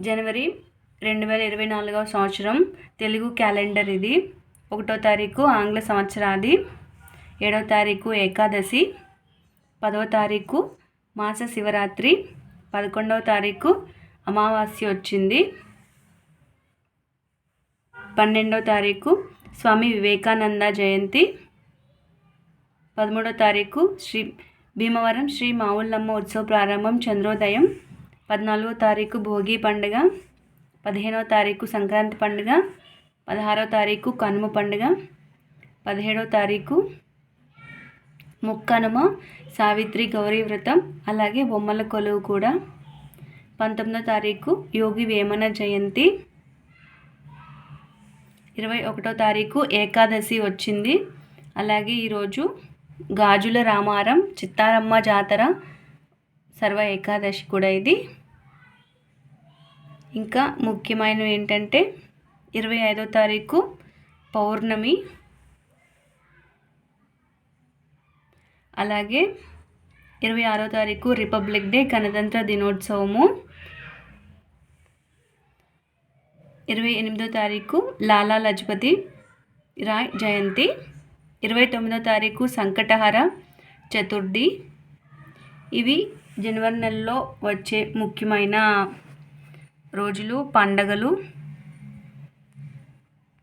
జనవరి రెండు వేల ఇరవై నాలుగవ సంవత్సరం. తెలుగు క్యాలెండర్ ఇది. ఒకటో తారీఖు ఆంగ్ల సంవత్సరాది. ఏడవ తారీఖు ఏకాదశి. పదవ తారీఖు మాస శివరాత్రి. పదకొండవ తారీఖు అమావాస్య వచ్చింది. పన్నెండవ తారీఖు స్వామి వివేకానంద జయంతి. పదమూడవ తారీఖు శ్రీ భీమవరం శ్రీ మావుళ్ళమ్మ ఉత్సవ ప్రారంభం చంద్రోదయం. పద్నాలుగో తారీఖు భోగి పండుగ పదిహేనవ తారీఖు సంక్రాంతి పండుగ పదహారవ తారీఖు కనుమ పండుగ పదిహేడవ తారీఖు ముక్కనుమ సావిత్రి గౌరీ వ్రతం అలాగే బొమ్మల కొలువు కూడా. పంతొమ్మిదో తారీఖు యోగి వేమన జయంతి. ఇరవై ఒకటో తారీఖు ఏకాదశి వచ్చింది. అలాగే ఈరోజు గాజుల రామారం చిత్తారమ్మ జాతర సర్వ ఏకాదశి కూడా ఇది. ఇంకా ముఖ్యమైనవి ఏంటంటే ఇరవై ఐదో తారీఖు పౌర్ణమి. అలాగే ఇరవై ఆరో తారీఖు రిపబ్లిక్ డే గణతంత్ర దినోత్సవము. ఇరవై ఎనిమిదో తారీఖు లాలా లజపతి రాయ్ జయంతి. ఇరవై తొమ్మిదో తారీఖు సంకటహర చతుర్థి. ఇవి జనవరి నెలలో వచ్చే ముఖ్యమైన రోజులు పండగలు